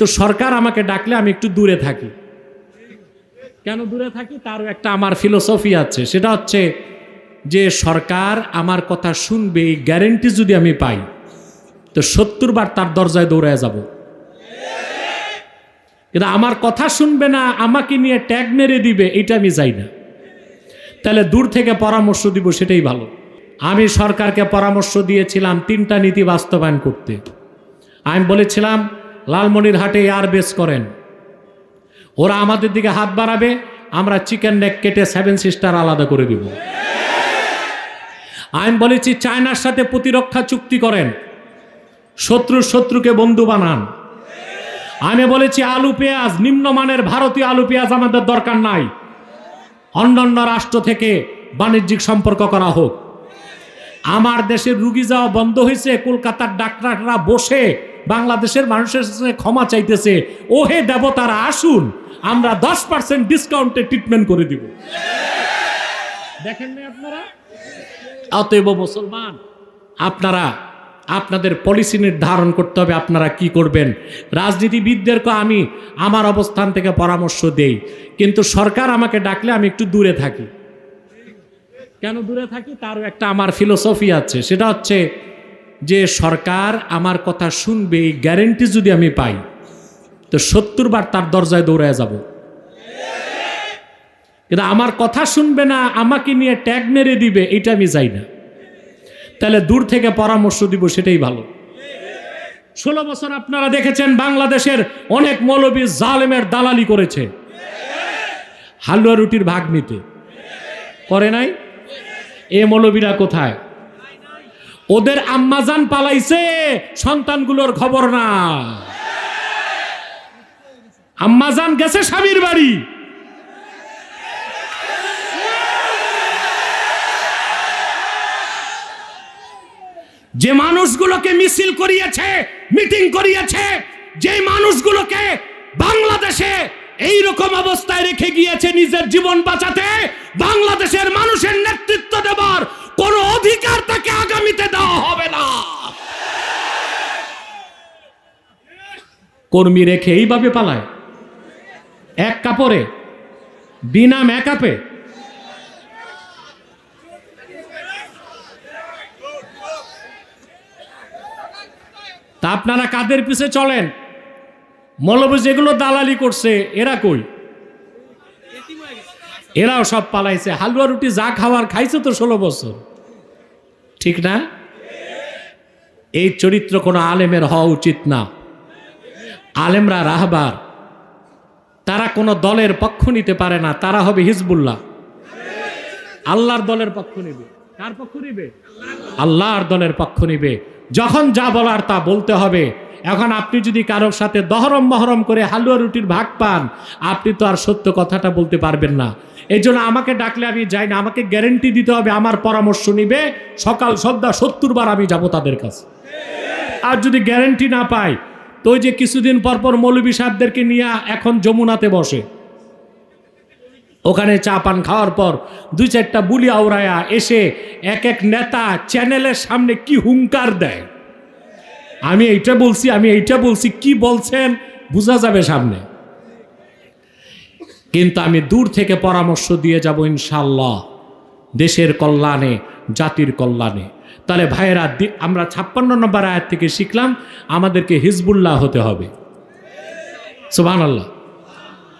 তো সরকার আমাকে ডাকলে আমি একটু দূরে থাকি। কেন দূরে থাকি? তারও একটা আমার ফিলোসফি আছে। সেটা হচ্ছে যে সরকার আমার কথা শুনবে, এই গ্যারেন্টি যদি আমি পাই, তো সত্তর বার তার দরজায় দৌড়ায় যাব। কিন্তু আমার কথা শুনবে না, আমাকে নিয়ে ট্যাগ মেরে দিবে, এটা আমি চাই না। তাহলে দূর থেকে পরামর্শ দিব, সেটাই ভালো। আমি সরকারকে পরামর্শ দিয়েছিলাম তিনটা নীতি বাস্তবায়ন করতে। আমি বলেছিলাম লালমনিরহাটে এয়ার বেস করেন। ওরা আমাদের দিকে হাত বাড়াবে, আমরা চিকেন নেক কেটে সেভেন সিস্টার আলাদা করে দিব। আমি বলেছি, চায়নার সাথে প্রতিরক্ষা চুক্তি করেন। শত্রু শত্রুকে বন্ধু বানান। আমি বলেছি, আলু, পেঁয়াজ, নিম্নমানের ভারতীয় আলু, পেঁয়াজ আমাদের দরকার নাই। অন্যান্য রাষ্ট্র থেকে বাণিজ্যিক সম্পর্ক করা হোক। আমার দেশের রুগী যাওয়া বন্ধ হয়েছে, কলকাতার ডাক্তাররা বসে বাংলাদেশের মানুষের ক্ষমা চাইতেছে, ওহে দেবতারা, আসুন, আমরা দশ পার্সেন্ট ডিসকাউন্টে ট্রিটমেন্ট করে দিব। দেখেন না আপনারা? অতএব মুসলমান, আপনারা, আপনাদের পলিসি নির্ধারণ করতে হবে, আপনারা কি করবেন? রাজনীতিবিদদেরকে আমি আমার অবস্থান থেকে পরামর্শ দেই, কিন্তু সরকার আমাকে ডাকলে আমি একটু দূরে থাকি। কেন দূরে থাকি? তারও একটা আমার ফিলোসফি আছে, সেটা হচ্ছে যে সরকার আমার কথা শুনবে, এই গ্যারেন্টি যদি আমি পাই, তো সত্তর বার তার দরজায় দৌড়ায় যাব। কিন্তু আমার কথা শুনবে না, আমাকে নিয়ে ট্যাগ মেরে দিবে, এটা আমি চাই না। তাহলে দূর থেকে পরামর্শ দিব, সেটাই ভালো। ষোলো বছর আপনারা দেখেছেন, বাংলাদেশের অনেক মৌলবী জালেমের দালালি করেছে। হালুয়া রুটির ভাগ নিতে। করে নাই? এ মৌলবীরা কোথায়? ওদের আম্মাজান পালাইছে, সন্তানগুলোর খবর না। আম্মাজান গেছে স্বামীর বাড়ি। যে মানুষগুলোকে মিছিল করিয়েছে, মিটিং করিয়েছে, যে মানুষগুলোকে বাংলাদেশে এই রকম অবস্থায় রেখে গিয়েছে নিজের জীবন বাঁচাতে, বাংলাদেশের মানুষের নেতৃত্ব দেবার কোনো অধিকার তাকে আগামীতে দেওয়া হবে না কর্মী রেখে এইভাবে পালায়। এক কাপড়ে, বিনা মেকআপে তা আপনারা কাদের পিছে চলেন? মৌলবী যেগুলো দালালি করছে, এরা কই? এরাও সব পালাইছে। হালুয়া রুটি যা খাওয়ার খাইছে তো ষোলো বছর। ঠিক না? এই চরিত্র কোনো আলেমের হওয়া উচিত না। আলেমরা রাহবার। তারা কোনো দলের পক্ষ নিতে পারে না, তারা হবে হিজবুল্লাহ। আল্লাহর দলের পক্ষ নিবে। কার পক্ষ নিবে? আল্লাহর দলের পক্ষ নিবে। যখন যা বলার তা বলতে হবে। এখন আপনি যদি কারোর সাথে দহরম মহরম করে হালুয়া রুটির ভাগ পান, আপনি তো আর সত্য কথাটা বলতে পারবেন না। এই জন্য আমাকে ডাকলে আমি যাই না, আমাকে গ্যারেন্টি দিতে হবে আমার পরামর্শ নিবে। সকাল সন্ধ্যা সত্তর বার আমি যাব তাদের কাছে। আর যদি গ্যারেন্টি না পাই তো ওই যে কিছুদিন পর পর মৌলবী সাহেবদেরকে নিয়ে এখন যমুনাতে বসে। ওখানে চা পান খাওয়ার পর দুই চারটা বুলি আওড়ায়া এসে এক এক নেতা চ্যানেলের সামনে কি হুঙ্কার দেয়। আমি এইটা বলছি, আমি এইটা বলছি, কি বলছেন বোঝা যাবে সামনে। কিন্তু আমি দূর থেকে পরামর্শ দিয়ে যাব ইনশাল্লাহ দেশের কল্যাণে, জাতির কল্যাণে। তাহলে ভাইয়েরা আমরা ছাপ্পান্ন নম্বর আয়াত থেকে শিখলাম আমাদেরকে হিজবুল্লাহ হতে হবে। সুবহানাল্লাহ।